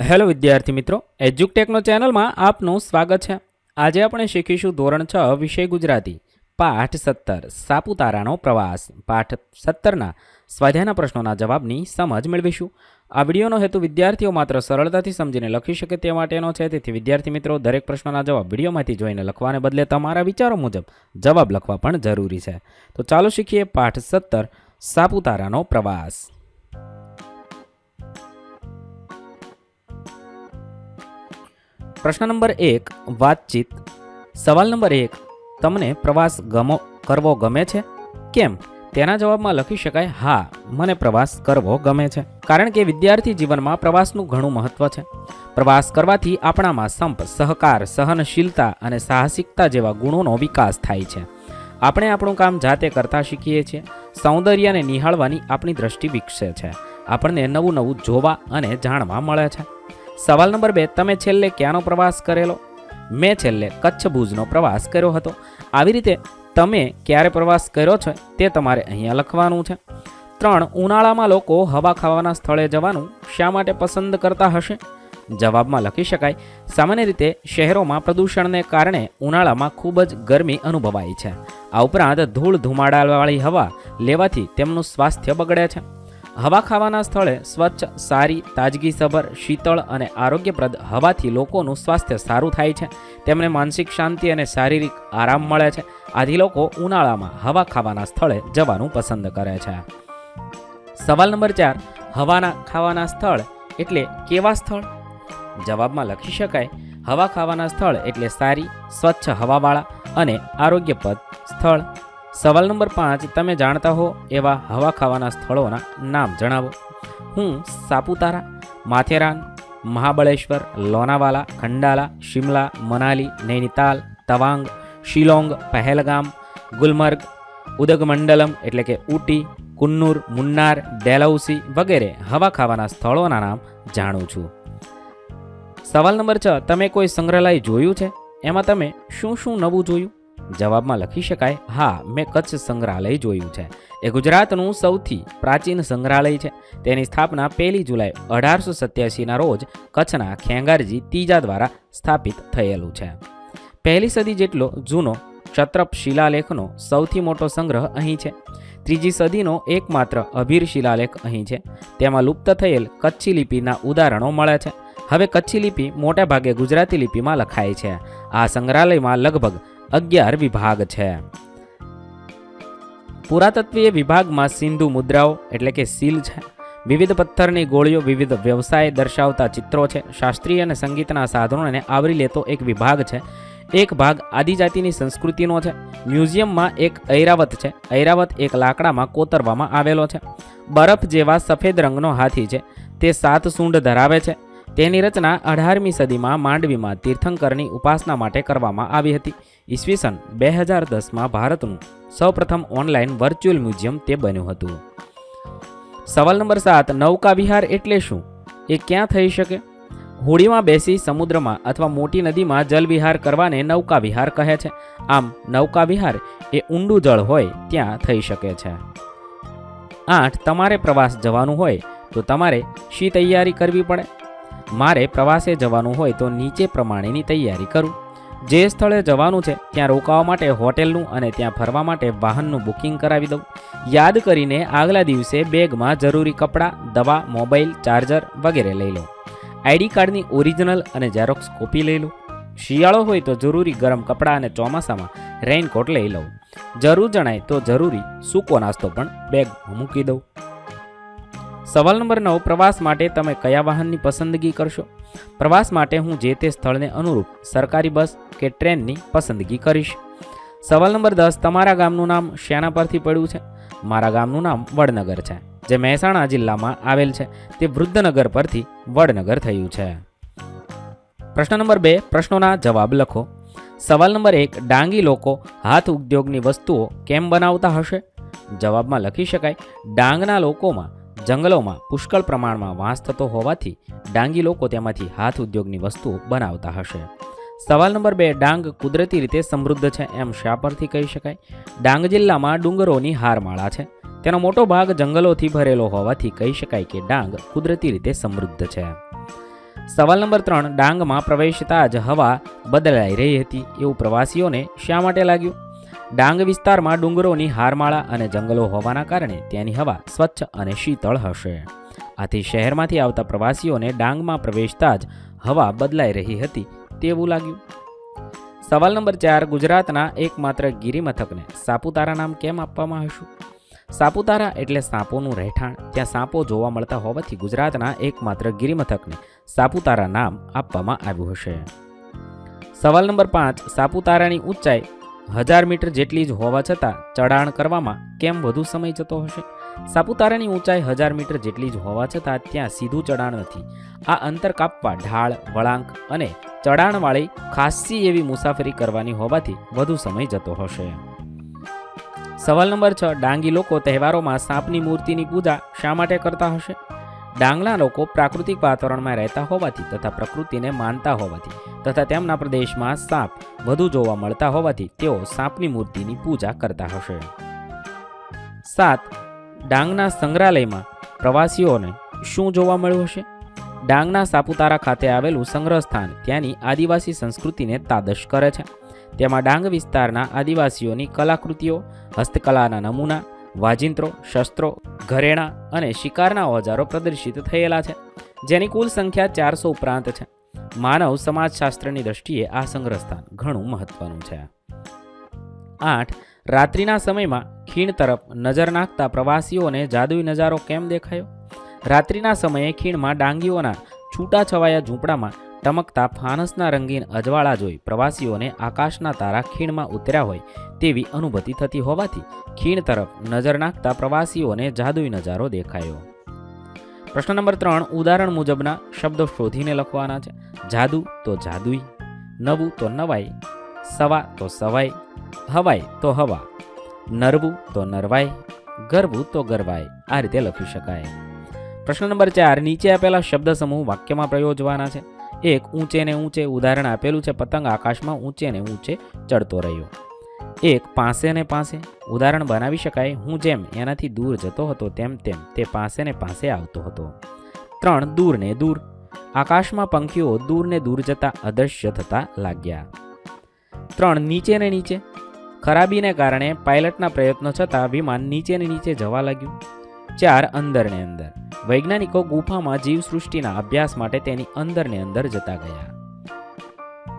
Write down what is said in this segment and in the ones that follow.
Hello વિદ્યાર્થી મિત્રો, એજ્યુકટેકનો ચેનલમાં આપનું સ્વાગત છે. આજે આપણે શીખીશું ધોરણ છ, વિષય ગુજરાતી. પાઠ સત્તર, સાપુતારાનો પ્રવાસ. પાઠ સત્તરના સ્વાધ્યાયના પ્રશ્નોના જવાબની સમજ મેળવીશું. આ વિડીયોનો હેતુ વિદ્યાર્થીઓ માત્ર સરળતાથી સમજીને લખી શકે તે માટેનો છે. તેથી વિદ્યાર્થી મિત્રો, દરેક પ્રશ્નોના જવાબ વિડીયોમાંથી જોઈને લખવાને બદલે તમારા વિચારો મુજબ જવાબ લખવા પણ જરૂરી છે. તો ચાલો શીખીએ પાઠ સત્તર, સાપુતારાનો પ્રવાસ. પ્રશ્ન નંબર એક, વાતચીત. સવાલ નંબર એક, તમને પ્રવાસ ગમો, કરવો ગમે છે? કેમ? તેના જવાબમાં લખી શકાય, હા, મને પ્રવાસ કરવો ગમે છે. કારણ કે વિદ્યાર્થી જીવનમાં પ્રવાસનું ઘણું મહત્વ છે. પ્રવાસ કરવાથી આપણામાં સંપ, સહકાર, સહનશીલતા અને સાહસિકતા જેવા ગુણોનો વિકાસ થાય છે. આપણે આપણું કામ જાતે કરતા શીખીએ છીએ. સૌંદર્યને નિહાળવાની આપણી દ્રષ્ટિ વિકસે છે. આપણને નવું નવું જોવા અને જાણવા મળે છે. સવાલ નંબર બે, તમે છેલ્લે ક્યાંનો પ્રવાસ કરેલો? મેં છેલ્લે કચ્છ ભુજનો પ્રવાસ કર્યો હતો. આવી રીતે તમે ક્યારે પ્રવાસ કર્યો છે તે તમારે અહીંયા લખવાનું છે. ત્રણ, ઉનાળામાં લોકો હવા ખાવાના સ્થળે જવાનું શા માટે પસંદ કરતા હશે? જવાબમાં લખી શકાય, સામાન્ય રીતે શહેરોમાં પ્રદૂષણને કારણે ઉનાળામાં ખૂબ જ ગરમી અનુભવાય છે. આ ઉપરાંત ધૂળ ધુમાડાવાળી હવા લેવાથી તેમનું સ્વાસ્થ્ય બગડે છે. હવા ખાવાના સ્થળે સ્વચ્છ, સારી તાજગીસભર શીતળ અને આરોગ્યપ્રદ હવાથી લોકોનું સ્વાસ્થ્ય સારું થાય છે. તેમને માનસિક શાંતિ અને શારીરિક આરામ મળે છે. આથી લોકો ઉનાળામાં હવા ખાવાના સ્થળે જવાનું પસંદ કરે છે. સવાલ નંબર ચાર, હવાના ખાવાના સ્થળ એટલે કેવા સ્થળ? જવાબમાં લખી શકાય, હવા ખાવાના સ્થળ એટલે સારી, સ્વચ્છ હવાવાળા અને આરોગ્યપ્રદ સ્થળ. સવાલ નંબર પાંચ, તમે જાણતા હો એવા હવા ખાવાના સ્થળોના નામ જણાવો. હું સાપુતારા, માથેરાન, મહાબળેશ્વર, લોનાવાલા, ખંડાલા, શિમલા, મનાલી, નૈનીતાલ, તવાંગ, શિલોંગ, પહેલગામ, ગુલમર્ગ, ઉદગમંડલમ એટલે કે ઊટી, કુન્નૂર, મુન્નાર ડેલાઉસી વગેરે હવા ખાવાના સ્થળોના નામ જાણું છું. સવાલ નંબર છ, તમે કોઈ સંગ્રહાલય જોયું છે? એમાં તમે શું શું નવું જોયું? જવાબમાં લખી શકાય, હા, મેં કચ્છ સંગ્રહાલય જોયું છે. એ ગુજરાતનું સૌથી પ્રાચીન સંગ્રહાલય છે. તેની સ્થાપના પહેલી જુલાઈ અઢારસો સત્યાસીના રોજ કચ્છના ખેંગારજી ત્રીજા દ્વારા સ્થાપિત થયેલું છે. પહેલી સદી જેટલો જૂનો ક્ષત્રપ શિલાલેખનો સૌથી મોટો સંગ્રહ અહીં છે. ત્રીજી સદીનો એકમાત્ર અભીર શિલાલેખ અહીં છે. તેમાં લુપ્ત થયેલ કચ્છી લિપિના ઉદાહરણો મળે છે. હવે કચ્છી લિપિ મોટાભાગે ગુજરાતી લિપિમાં લખાય છે. આ સંગ્રહાલયમાં લગભગ અગિયાર વિભાગ છે. પુરાતત્વીય વિભાગમાં સિંધુ મુદ્રાઓ એટલે કે સીલ છે. વિવિધ પથ્થરની ગોળીઓ વિવિધ વ્યવસાય દર્શાવતા ચિત્રો છે. શાસ્ત્રીય અને સંગીતના સાધનોને આવરી લેતો એક વિભાગ છે. એક ભાગ આદિજાતિની સંસ્કૃતિનો છે. મ્યુઝિયમમાં એક ઐરાવત છે. ઐરાવત એક લાકડામાં કોતરવામાં આવેલો છે. બરફ જેવા સફેદ રંગનો હાથી છે. તે સાત સૂંઢ ધરાવે છે. તેની રચના અઢારમી સદીમાં માંડવીમાં તીર્થંકરની ઉપાસના માટે કરવામાં આવી હતી. ઈસવીસન બે હજાર દસમાં ભારતનું સૌપ્રથમ ઓનલાઈન વર્ચ્યુઅલ મ્યુઝિયમ તે બન્યું હતું. સવાલ નંબર સાત, નૌકા વિહાર એટલે શું? એ ક્યાં થઈ શકે? હોડીમાં બેસી સમુદ્રમાં અથવા મોટી નદીમાં જલવિહાર કરવાને નૌકા વિહાર કહે છે. આમ, નૌકા વિહાર એ ઊંડું જળ હોય ત્યાં થઈ શકે છે. આઠ, તમારે પ્રવાસ જવાનું હોય તો તમારે શી તૈયારી કરવી પડે? મારે પ્રવાસે જવાનું હોય તો નીચે પ્રમાણેની તૈયારી કરું. જે સ્થળે જવાનું છે, ત્યાં રોકાવા માટે હોટેલનું અને ત્યાં ફરવા માટે વાહનનું બુકિંગ કરાવી દઉં. યાદ કરીને આગલા દિવસે બેગમાં જરૂરી કપડાં, દવા, મોબાઈલ, ચાર્જર વગેરે લઈ લો. આઈડી કાર્ડની ઓરિજિનલ અને ઝેરોક્સ કોપી લઈ લો. શિયાળો હોય તો જરૂરી ગરમ કપડાં અને ચોમાસામાં રેઇનકોટ લઈ લઉં. જરૂર જણાય તો જરૂરી સૂકો નાસ્તો પણ બેગ મૂકી દઉં. સવાલ નંબર નવ, પ્રવાસ માટે તમે કયા વાહનની પસંદગી કરશો? પ્રવાસ માટે હું જે તે સ્થળને અનુરૂપ સરકારી બસ કે ટ્રેનની પસંદગી કરીશ. સવાલ નંબર દસ, તમારા ગામનું નામ શેના પરથી પડ્યું છે? મારા ગામનું નામ વડનગર છે. જે મહેસાણા જિલ્લામાં આવેલ છે. તે વૃદ્ધનગર પરથી વડનગર થયું છે. પ્રશ્ન નંબર બે, પ્રશ્નોના જવાબ લખો. સવાલ નંબર એક, ડાંગી લોકો હાથ ઉદ્યોગની વસ્તુઓ કેમ બનાવતા હશે? જવાબમાં લખી શકાય, ડાંગના લોકોમાં જંગલોમાં પુષ્કળ પ્રમાણમાં વાંસ થતો હોવાથી ડાંગી લોકો તેમાંથી હાથ ઉદ્યોગની વસ્તુઓ બનાવતા હશે. સવાલ નંબર બે, ડાંગ કુદરતી રીતે સમૃદ્ધ છે એમ શા પરથી કહી શકાય? ડાંગ જિલ્લામાં ડુંગરોની હારમાળા છે. તેનો મોટો ભાગ જંગલોથી ભરેલો હોવાથી કહી શકાય કે ડાંગ કુદરતી રીતે સમૃદ્ધ છે. સવાલ નંબર ત્રણ, ડાંગમાં પ્રવેશતા જ હવા બદલાઈ રહી હતી એવું પ્રવાસીઓને શા માટે લાગ્યું? ડાંગ વિસ્તારમાં ડુંગરોની હારમાળા અને જંગલો હોવાના કારણે ત્યાંની હવા સ્વચ્છ અને શીતળ હશે. આથી શહેરમાંથી આવતા પ્રવાસીઓને ડાંગમાં પ્રવેશતા જ હવા બદલાઈ રહી હતી તેવું લાગ્યું. સવાલ નંબર ચાર, ગુજરાતના એકમાત્ર ગિરિમથકને સાપુતારા નામ કેમ આપવામાં હશું સાપુતારા એટલે સાપોનું રહેઠાણ. ત્યાં સાપો જોવા મળતા હોવાથી ગુજરાતના એકમાત્ર ગિરિમથકને સાપુતારા નામ આપવામાં આવ્યું હશે. સવાલ નંબર પાંચ, સાપુતારાની ઊંચાઈ હજાર મીટર જેટલી જ હોવા છતાં ચઢાણ કરવામાં કેમ વધુ સમય જતો હશે? સાપુતારાની ઊંચાઈ હજાર મીટર જેટલી જ હોવા છતાં ત્યાં સીધું ચઢાણ નથી. આ અંતર કાપવા ઢાળ, વળાંક અને ચઢાણવાળી ખાસી એવી મુસાફરી કરવાની હોવાથી વધુ સમય જતો હશે. સવાલ નંબર છ. ડાંગી લોકો તહેવારોમાં સાપની મૂર્તિની પૂજા શા માટે કરતા હશે? ડાંગના લોકો પ્રાકૃતિક વાતાવરણમાં રહેતા હોવાથી તથા પ્રકૃતિને માનતા હોવાથી તથા તેમના પ્રદેશમાં સાપ વધુ જોવા મળતા હોવાથી તેઓ સાપની મૂર્તિની પૂજા કરતા હશે. સાત, ડાંગના સંગ્રહાલયમાં પ્રવાસીઓને શું જોવા મળ્યું હશે? ડાંગના સાપુતારા ખાતે આવેલું સંગ્રહ સ્થાન ત્યાંની આદિવાસી સંસ્કૃતિને તાદશ કરે છે. તેમાં ડાંગ વિસ્તારના આદિવાસીઓની કલાકૃતિઓ, હસ્તકલાના નમૂના વાજિંત્રો, શસ્ત્રો, ઘરેણાં અને શિકારના ઓજારો પ્રદર્શિત થયેલા છે, જેની કુલ સંખ્યા ચારસો ઉપરાંત છે. માનવ સમાજશાસ્ત્રની દ્રષ્ટિએ આ સંગ્રહ સ્થાન ઘણું મહત્વનું છે. આઠ, રાત્રિના સમયમાં ખીણ તરફ નજર નાખતા પ્રવાસીઓને જાદુઈ નજારો કેમ દેખાયો? રાત્રિના સમયે ખીણમાં ડાંગીઓના છૂટાછવાયા ઝૂંપડામાં ટમકતા ફાનસના રંગીન અજવાળા જોઈ પ્રવાસીઓને આકાશના તારા ખીણમાં ઉતર્યા હોય તેવી અનુભૂતિ થતી હોવાથી ખીણ તરફ નજર નાખતા પ્રવાસીઓને જાદુઈ નજારો દેખાયો. પ્રશ્ન નંબર ત્રણ, ઉદાહરણ મુજબના શબ્દો શોધીને લખવાના છે. જાદુ તો જાદુઈ, નવું તો નવાઈ, સવા તો સવાઈ, હવાઈ તો હવા, નરવું તો નરવાય ગરવું તો ગરવાય આ રીતે લખી શકાય. પ્રશ્ન નંબર ચાર, નીચે આપેલા શબ્દ સમૂહ વાક્યમાં પ્રયોજવાના છે. એક ઊંચે ને ઊંચે ઉદાહરણ આપેલું છે. પતંગ આકાશમાં ઊંચે ને ઊંચે ચડતો રહ્યો. એક પાસે ને પાસે. ઉદાહરણ બનાવી શકાય, હું જેમ એનાથી દૂર જતો હતો તેમ તેમ તે પાસે ને પાસે આવતો હતો. ત્રણ, દૂર ને દૂર. આકાશમાં પંખીઓ દૂર ને દૂર જતા અદૃશ્ય થતા લાગ્યા. ત્રણ, નીચે ને નીચે. ખરાબીને કારણે પાયલટના પ્રયત્નો છતાં વિમાન નીચે ને નીચે જવા લાગ્યું. ચાર, અંદર ને અંદર. વૈજ્ઞાનિકો ગુફામાં જીવસૃષ્ટિના અભ્યાસ માટે તેની અંદર ને અંદર જતા ગયા.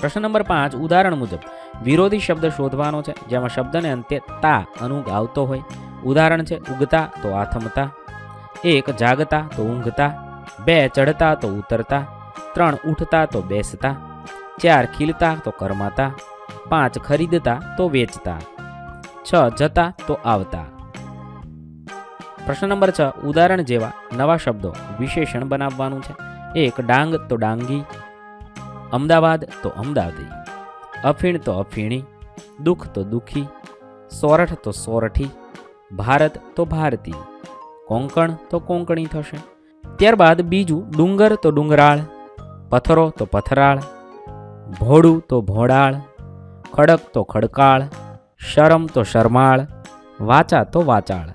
પ્રશ્ન નંબર પાંચ, ઉદાહરણ મુજબ, વિરોધી શબ્દ શોધવાનો છે, જેમાં શબ્દને અંતે તા અનુગ આવતો હોય. ઉદાહરણ છે, ઉગતા તો આથમતા. એક, જાગતા તો ઊંઘતા. બે ચડતા તો ઉતરતા. ત્રણ, ઉઠતા તો બેસતા. ચાર, ખીલતા તો કરમાતા. પાંચ, ખરીદતા તો વેચતા. છ, જતા તો આવતા. પ્રશ્ન નંબર છ, ઉદાહરણ જેવા નવા શબ્દો વિશેષણ બનાવવાનું છે. એક, ડાંગ તો ડાંગી. અમદાવાદ તો અમદાવાદી, અફીણ તો અફીણી, દુઃખ તો દુઃખી, સોરઠ તો સોરઠી, ભારત તો ભારતી, કોંકણ તો કોંકણી થશે. ત્યારબાદ બીજું ડુંગર તો ડુંગરાળ પથ્થરો તો પથરાળ, ભોળું તો ભોળાળ, ખડક તો ખડકાળ, શરમ તો શરમાળ, વાચા તો વાચાળ.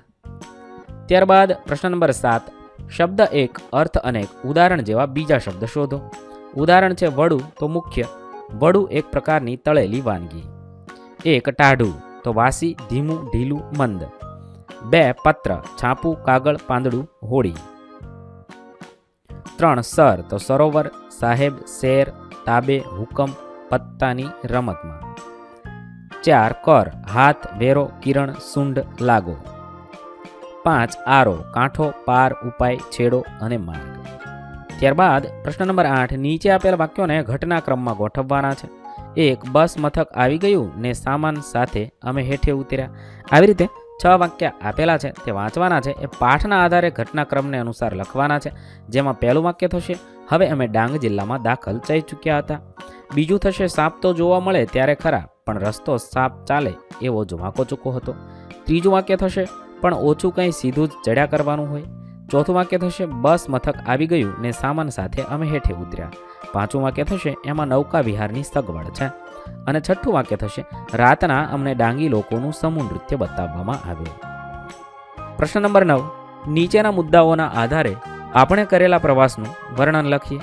ત્યારબાદ પ્રશ્ન નંબર સાત, શબ્દ એક, અર્થ અનેક ઉદાહરણ જેવા બીજા શબ્દ શોધો. ઉદાહરણ છે વડું, તો મુખ્ય. વડું એક પ્રકારની તળેલી વાનગી. એક ટાઢું, તો વાસી, ધીમું, ઢીલું, મંદ. બે પત્ર, છાપું, કાગળ, પાંદડું, હોળી. ત્રણ સર, તો સરોવર, સાહેબ, શેર, તાબે, હુકમ, પત્તાની રમતમાં. ચાર કર, હાથ, વેરો, કિરણ સુંડ લાગો. પાંચ આરો, કાંઠો, પાર, ઉપાય, છેડો અને માર્ગ. ત્યારબાદ પ્રશ્ન નંબર આઠ, નીચે આપેલ વાક્યોને ઘટનાક્રમમાં ગોઠવવાના છે. એક, બસ મથક આવી ગયું ને સામાન સાથે અમે હેઠે ઉતર્યા. આવી રીતે છ વાક્ય આપેલા છે, તે વાંચવાના છે. એ પાઠના આધારે ઘટનાક્રમને અનુસાર લખવાના છે. જેમાં પહેલું વાક્ય થશે, હવે અમે ડાંગ જિલ્લામાં દાખલ થઈ ચૂક્યા હતા. બીજું થશે, સાપ તો જોવા મળે ત્યારે ખરા, પણ રસ્તો સાપ ચાલે એવો વાંકો ચૂકો હતો. ત્રીજું વાક્ય થશે, પણ ઓછું કંઈ સીધું જ ચડ્યા કરવાનું હોય. ચોથું વાક્ય થશે, બસ મથક આવી ગયું ને સામાન સાથે અમે હેઠે ઉતર્યા. પાંચમું વાક્ય થશે, એમાં નૌકા વિહારની સગવડ છે. અને છઠ્ઠું વાક્ય થશે, રાતના અમને ડાંગી લોકોનું સમૂહ નૃત્ય બતાવવામાં આવ્યું. પ્રશ્ન નંબર નવ, નીચેના મુદ્દાઓના આધારે આપણે કરેલા પ્રવાસનું વર્ણન લખીએ.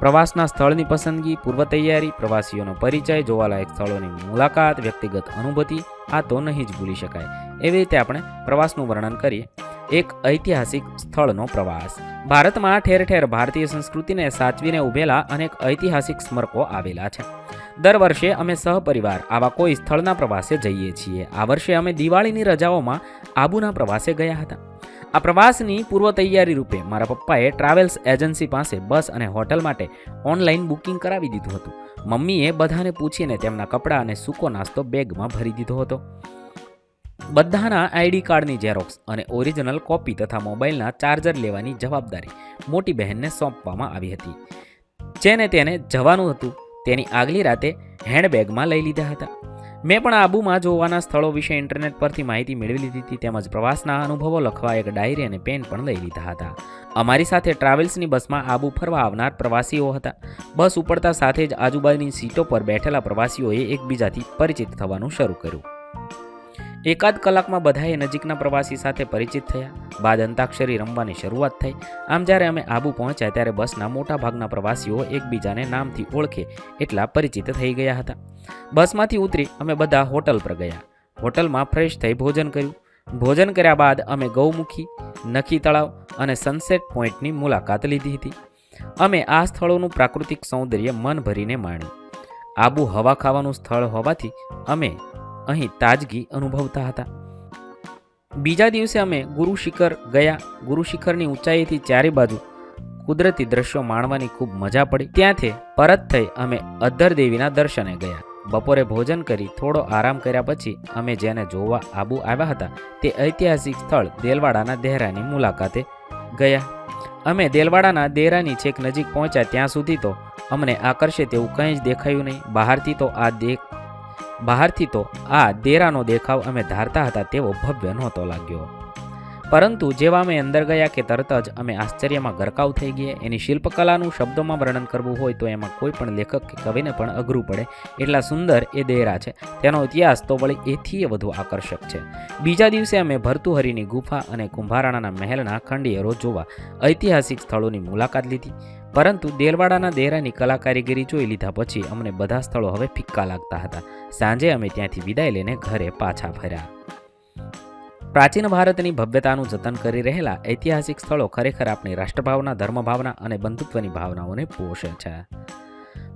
પ્રવાસના સ્થળની પસંદગી પૂર્વ તૈયારી પ્રવાસીઓનો પરિચય, જોવાલાયક સ્થળોની મુલાકાત, વ્યક્તિગત અનુભૂતિ, આ તો નહીં જ ભૂલી શકાય. એવી રીતે આપણે પ્રવાસનું વર્ણન કરીએ. એક ઐતિહાસિક સ્થળનો પ્રવાસ. ભારતમાં ઠેર ઠેર ભારતીય સંસ્કૃતિને સાચવીને ઉભેલા અનેક ઐતિહાસિક સ્મરકો આવેલા છે. દર વર્ષે અમે સહપરિવાર આવા કોઈ સ્થળના પ્રવાસે જઈએ છીએ. આ વર્ષે અમે દિવાળીની રજાઓમાં આબુના પ્રવાસે ગયા હતા. આ પ્રવાસની પૂર્વ તૈયારી રૂપે મારા પપ્પાએ ટ્રાવેલ્સ એજન્સી પાસે બસ અને હોટલ માટે ઓનલાઈન બુકિંગ કરાવી દીધું હતું. મમ્મીએ બધાને પૂછીને તેમના કપડાં અને સૂકો નાસ્તો બેગમાં ભરી દીધો હતો. બધાના આઈડી કાર્ડની ઝેરોક્સ અને ઓરિજિનલ કોપી તથા મોબાઈલના ચાર્જર લેવાની જવાબદારી મોટી બહેનને સોંપવામાં આવી હતી. જેને તેને જવાનું હતું, તેની આગલી રાતે હેન્ડબેગમાં લઈ લીધા હતા. મેં પણ આબુમાં જોવાના સ્થળો વિશે ઇન્ટરનેટ પરથી માહિતી મેળવી લીધી હતી તેમજ પ્રવાસના અનુભવો લખવા એક ડાયરી અને પેન પણ લઈ લીધા હતા. અમારી સાથે ટ્રાવેલ્સની બસમાં આબુ ફરવા આવનાર પ્રવાસીઓ હતા. બસ ઉપડતા સાથે જ આજુબાજુની સીટો પર બેઠેલા પ્રવાસીઓએ એકબીજાથી પરિચિત થવાનું શરૂ કર્યું. એકાદ કલાકમાં બધાએ નજીકના પ્રવાસી સાથે પરિચિત થયા. બાદ અંતાક્ષરી રમવાની શરૂઆત થઈ. આમ જ્યારે અમે આબુ પહોંચ્યા ત્યારે બસના મોટા ભાગના પ્રવાસીઓ એકબીજાને નામથી ઓળખે એટલા પરિચિત થઈ ગયા હતા. બસમાંથી ઉતરી અમે બધા હોટલ પર ગયા. હોટલમાં ફ્રેશ થઈ ભોજન કર્યું. ભોજન કર્યા બાદ અમે ગૌમુખી, નખી તળાવ અને સનસેટ પોઈન્ટની મુલાકાત લીધી હતી. અમે આ સ્થળોનું પ્રાકૃતિક સૌંદર્ય મન ભરીને માણ્યું. આબુ હવા ખાવાનું સ્થળ હોવાથી અમે અહીં તાજગી અનુભવતા હતા. બીજા દિવસે અમે ગુરુ શિખર ગયા. ગુરુ શિખરની ઊંચાઈથી ચારે બાજુ કુદરતી દ્રશ્યો માણવાની ખૂબ મજા પડી. ત્યાંથી પરત થઈ અમે અદ્ધર દેવીના દર્શને ગયા. બપોરે ભોજન કરી થોડો આરામ કર્યા પછી અમે જેને જોવા આબુ આવ્યા હતા તે ઐતિહાસિક સ્થળ દેલવાડાના દેહરાની મુલાકાતે ગયા. અમે દેલવાડાના દેરાની છેક નજીક પહોંચ્યા ત્યાં સુધી તો અમને આકર્ષે તેવું કંઈ જ દેખાયું નહીં. બહારથી તો આ દેખ બહારથી તો આ દેરાનો દેખાવ અમે ધારતા હતા તેવો ભવ્ય નહોતો લાગ્યો. પરંતુ જેવા અમે અંદર ગયા કે તરત જ અમે આશ્ચર્યમાં ગરકાવ થઈ ગયા, એની શિલ્પકલાનું શબ્દોમાં વર્ણન કરવું હોય તો એમાં કોઈ પણ લેખક કે કવિને પણ અઘરું પડે. એટલા સુંદર એ દેરા છે. તેનો ઇતિહાસ તો વળી એથી વધુ આકર્ષક છે. બીજા દિવસે અમે ભરતુહરીની ગુફા અને કુંભારાણાના મહેલના ખંડિયરો જોવા ઐતિહાસિક સ્થળોની મુલાકાત લીધી. પરંતુ દેલવાડાના દેરાની કલાકારીગરી જોઈ લીધા પછી અમને બધા સ્થળો હવે ફિક્કા લાગતા હતા. સાંજે અમે ત્યાંથી વિદાય લઈને ઘરે પાછા ફર્યા. પ્રાચીન ભારતની ભવ્યતાનું જતન કરી રહેલા ઐતિહાસિક સ્થળો ખરેખર આપણી રાષ્ટ્રભાવના, ધર્મભાવના અને બંધુત્વની ભાવનાઓને પોષે છે.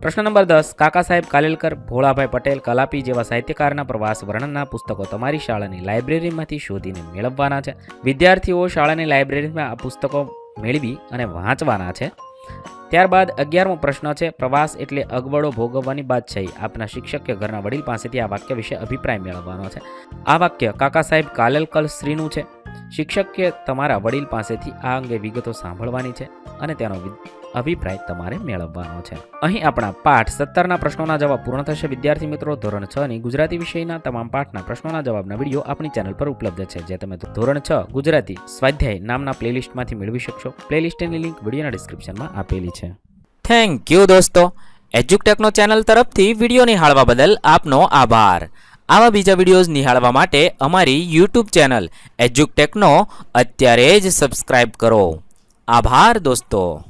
પ્રશ્ન નંબર દસ, કાકા સાહેબ કાલેલકર, ભોળાભાઈ પટેલ, કલાપી જેવા સાહિત્યકારના પ્રવાસ વર્ણનના પુસ્તકો તમારી શાળાની લાઇબ્રેરીમાંથી શોધીને મેળવવાના છે. વિદ્યાર્થીઓ શાળાની લાઇબ્રેરીમાં આ પુસ્તકો મેળવી અને વાંચવાના છે. ત્યારબાદ અગિયારમો પ્રશ્ન છે, પ્રવાસ એટલે અગવડો ભોગવવાની બાદશાહી આપના શિક્ષક કે ઘરના વડીલ પાસેથી આ વાક્ય વિશે અભિપ્રાય મેળવવાનો છે. આ વાક્ય કાકા સાહેબ કાલેલકલ શ્રીનું છે. શિક્ષકે તમારા વડીલ પાસેથી આ અંગે વિગતો સાંભળવાની છે અને તેનો અભિપ્રાય તમારે મેળવવાનો છે. અહીં આપણા પાઠ સત્તરના પ્રશ્નોના જવાબ પૂર્ણ થશે. વિદ્યાર્થી મિત્રો, ધોરણ છ ની ગુજરાતી વિષયના તમામ પાઠના પ્રશ્નોના જવાબના વીડિયો આપણી ચેનલ પર ઉપલબ્ધ છે. જે તમે ધોરણ છ ગુજરાતી સ્વાધ્યાય નામના પ્લેલિસ્ટમાંથી મેળવી શકશો. પ્લેલિસ્ટની લિંક વિડીયોના ડિસ્ક્રિપ્શનમાં આપેલી છે. થેન્ક યુ દોસ્તો. એજ્યુકટેકનો ચેનલ તરફથી વીડિયો નિહાળવા બદલ આપનો આભાર. આવા બીજા વિડીયોઝ નિહાળવા માટે અમારી યુટ્યુબ ચેનલ એજ્યુકટેકનો અત્યારે જ સબસ્ક્રાઇબ કરો. આભાર, દોસ્તો.